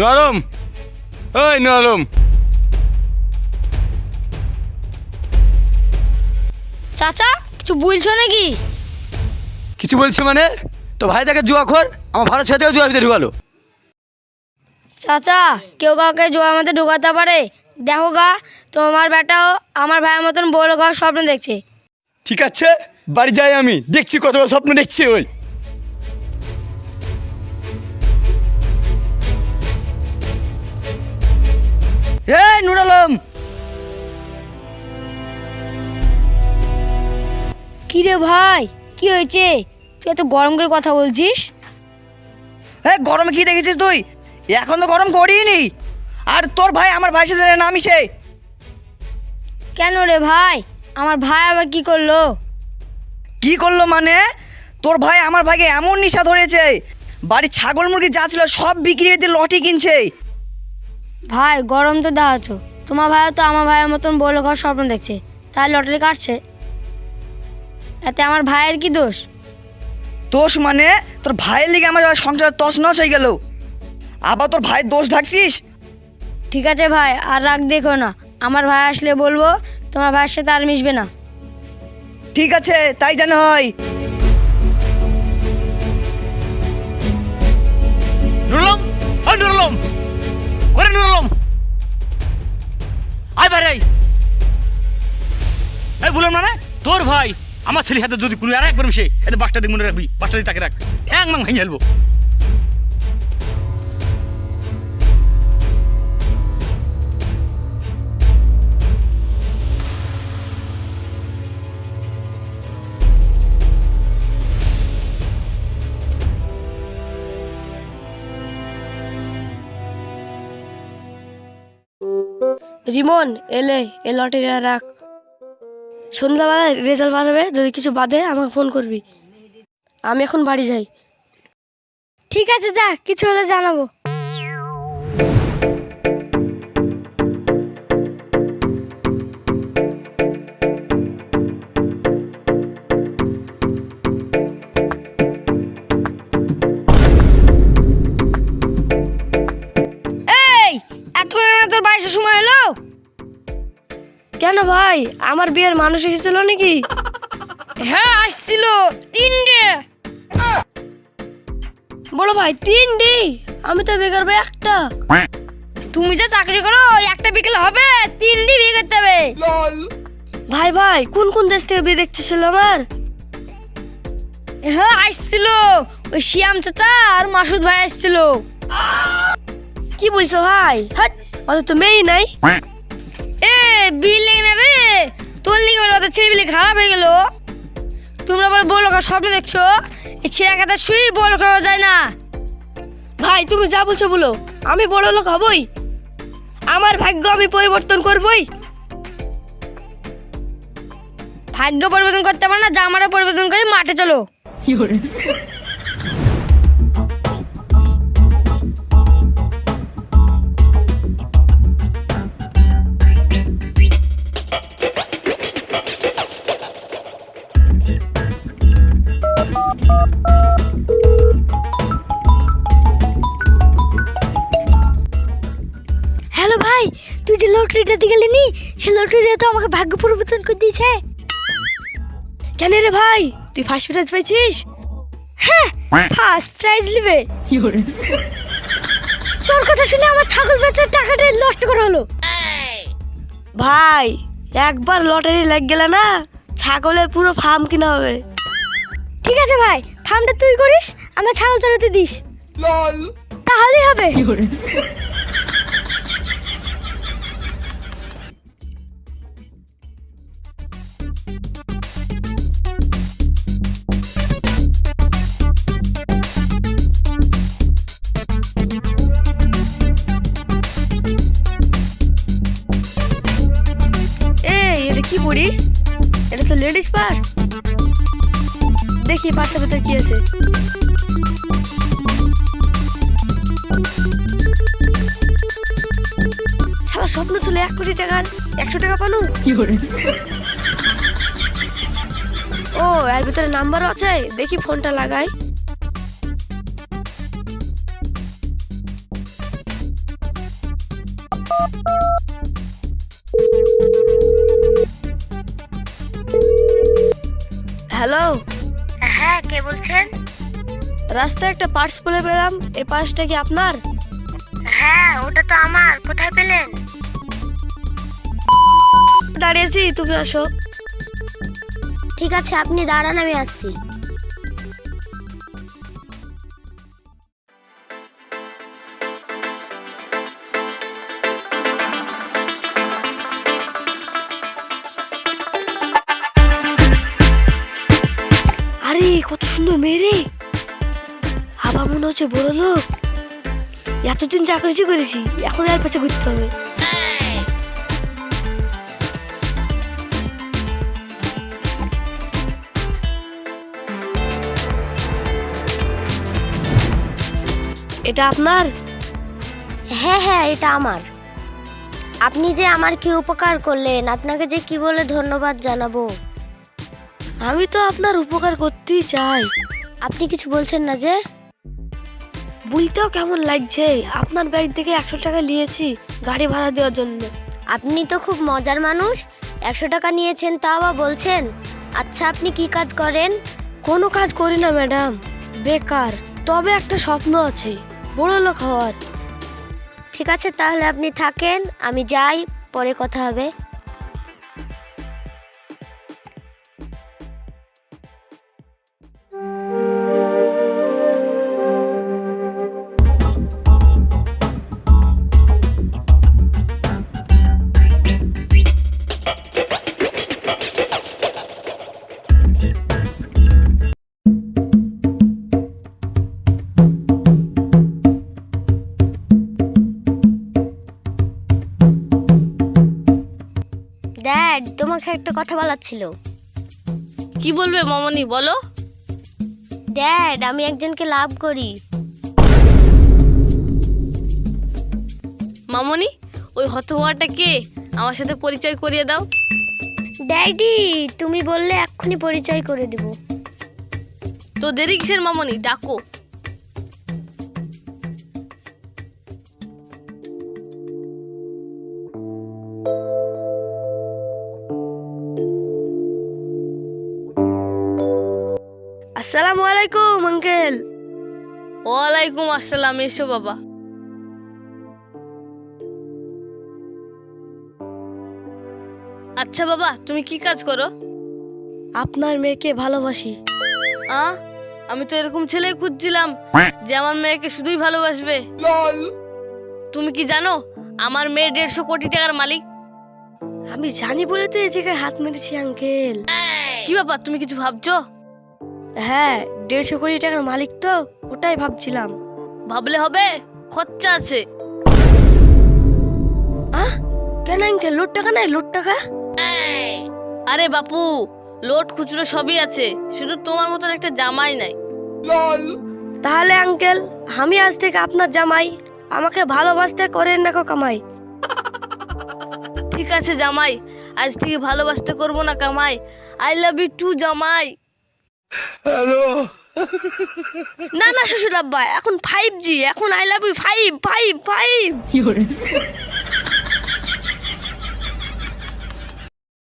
নরম। ওই নরম। চাচা কিছু বলছো নাকি? কিছু বলছে মানে? তো ভাই তাকে জুয়া খোর আমার ভাড়া ছেড়ে জুয়ার ভিতরে ঢুকালো। চাচা কেউ কাউকে জোয়ার মধ্যে ঢোকাতে পারে? দেখো গা তোমার বেটাও আমার ভাইয়ের মতন বড় ঘর স্বপ্ন দেখছে। ঠিক আছে বাড়ি যাই আমি। দেখছি কত বড় স্বপ্ন দেখছি ওই। ভাই? কি হয়েছে? তুই এত গরম করে কথা বলছিস? হ্যাঁ গরমে কি দেখেছিস তুই? এখন তো গরম করিনি। আর তোর ভাই আমার ভাইয়ের সাথে না মিশে কেন রে ভাই? আমার ভাই আবার কি করল? কি করল মানে? তোর ভাই আমার ভাইকে এমন নিশা ধরেছে। বাড়ির ছাগল মুরগি যা ছিল সব বিক্রি দিয়ে লটি কিনছে। ভাই গরম তো দেখাচ্ছ। তোমার ভাইও তো আমার ভাইয়ের মতন বড় ঘর স্বপ্ন দেখছে। তাই লটারি কাটছে। এতে আমার ভাইয়ের কি দোষ? দোষ মানে তোর ভাইয়ের লিগে আমার সংসার তস নস হয়ে গেল। আবার তোর ভাইয়ের দোষ ঢাকছিস? ঠিক আছে ভাই আর রাগ দেখো না। আমার ভাই আসলে বলব তোমার ভাইয়ের সাথে আর মিশবে না। ঠিক আছে তাই যেন হয়। নুরলম ওই নুরলম করে নুরলম। আয় আয়। এই বললাম না রে, তোর ভাই। আমার ছেলের সাথে যদি কোনো আর একবার মিশে, এতে বাসটা দিয়ে মনে রাখবি বাসটা দিয়ে তাকে রাখ। ঠ্যাং মাং ভেঙে ফেলব। রিমন, এলে, এ লটারিটা রাখ। সন্ধ্যাবেলা রেজাল্ট বাড়াবে যদি কিছু বাদে আমাকে ফোন করবি। আমি এখন বাড়ি যাই। ঠিক আছে যা, কিছু হলে জানাব। কেন ভাই? আমার বিয়ের মানুষ এসেছিল নাকি? হ্যাঁ আসছিল। তিনটে। বলো ভাই তিনটে? আমি তো বিয়ে করব একটা। তুমি যে চাকরি করো একটা বিকেলে হবে তিনটি বিয়ে করতে হবে। ভাই ভাই কোন কোন দেশ থেকে বিয়ে দেখতেছিল আমার? হ্যাঁ আসছিল। ওই শিয়াম চাচা আর মাসুদ ভাই আসছিল। কি বলছো ভাই? হাট অত তো মেয়ে নাই। বিল লেগে না রে? তোর লিগে ওদের ছেলে বিলে খারাপ হয়ে গেল। তোমরা বলে বলো কার স্বপ্ন দেখছ এই ছেঁড়া খাতা শুই বড় করা যায় না। ভাই তুমি যা বলছো বলো আমি বড় লোক হবই? আমার ভাগ্য আমি পরিবর্তন করবই? ভাগ্য পরিবর্তন করতে পারে না জামাটা পরিবর্তন করে মাঠে চলো। লটারিটা দিয়ে গেলি নি সে লটারি তো আমাকে ভাগ্য পরিবর্তন করে দিয়েছে। কেন রে ভাই? তুই ফার্স্ট প্রাইজ পাইছিস? হ্যাঁ ফার্স্ট প্রাইজ নেবে। তোর কথা শুনে আমার ছাগল বেচার টাকাটা নষ্ট করা হলো। ভাই একবার লটারি লাগ গেলে না ছাগলের পুরো ফার্ম কিনা হবে। ঠিক আছে ভাই ফার্মটা তুই করিস আমার ছাগল চড়াতে দিস। তাহলেই হবে। দেখি পাঁচশো ভিতরে কি আছে? সারা স্বপ্ন ছিল এক কোটি টাকা একশো টাকা পানো কি করে? ও এর ভিতরে নাম্বারও আছে? দেখি ফোনটা লাগাই। হ্যালো? বলছেন? রাস্তায় একটা পার্স বলে পেলাম এই পার্সটা কি আপনার? হ্যাঁ ওটা তো আমার। কোথায় পেলেন? দাঁড়িয়েছি তুমি আসো। ঠিক আছে আপনি দাঁড়ান আমি আসছি। কত সুন্দর মেয়ে রে আবার মনে হচ্ছে বড় লোক। এতদিন চাকরি করেছি এখন আর পাশে ঘুরতে হবে। এটা আপনার? হ্যাঁ হ্যাঁ এটা আমার। আপনি যে আমার কি উপকার করলেন আপনাকে যে কি বলে ধন্যবাদ জানাব? আমি তো আপনার উপকার করতেই চাই। আপনি কিছু বলছেন না যে? বলতেও কেমন লাগছে? আপনার ব্যাগ থেকে একশো টাকা নিয়েছি গাড়ি ভাড়া দেওয়ার জন্য। আপনি তো খুব মজার মানুষ। একশো টাকা নিয়েছেন তাও বা বলছেন। আচ্ছা আপনি কি কাজ করেন? কোনো কাজ করি না ম্যাডাম। বেকার। তবে একটা স্বপ্ন আছে বড় লোক হওয়ার। ঠিক আছে তাহলে আপনি থাকেন আমি যাই পরে কথা হবে। তোমাকে একটা কথা বলার ছিল। কি বলবে মামনি বলো। ড্যাড আমি একজনকে লাভ করি। মামনি ওই হতহোয়াটা কে? আমার সাথে পরিচয় করিয়ে দাও। ড্যাডি তুমি বললে এক্ষুনি পরিচয় করে দেব। তো দেরি কিসের মামনি? ডাকো। আসসালামু আলাইকুম আঙ্কেল। ওয়ালাইকুম আসসালাম এসো বাবা। আচ্ছা বাবা তুমি কি কাজ করো? আপনার মেয়েকে ভালোবাসি। আ? আমি তো এরকম ছেলে খুঁজছিলাম যে আমার মেয়েকে শুধুই ভালোবাসবে। তুমি কি জানো আমার মেয়ে দেড়শো কোটি টাকার মালিক? আমি জানি বলে তো এই জায়গায় হাত মেরেছি আঙ্কেল। কি ব্যাপার তুমি কিছু ভাবছ? হ্যাঁ দেড়শো কোটি টাকার মালিক তো ওটাই ভাবছিলাম। ভাবলে হবে? খরচা আছে। আহ কেন আঙ্কেল লোট টাকা নাই? লোট টাকা? আরে বাপু লোট খুচরো সবই আছে শুধু তোমার মতন একটা জামাই নাই। তাহলে আঙ্কেল আমি আজ থেকে আপনার জামাই আমাকে ভালোবাসতে করেন না কো কামাই? ঠিক আছে জামাই আজ থেকে ভালোবাসতে করব না কামাই। আই লাভ ইউ টু জামাই। না না শ্বশুর আব্বা এখন ফাইভ জি এখন I love you five five five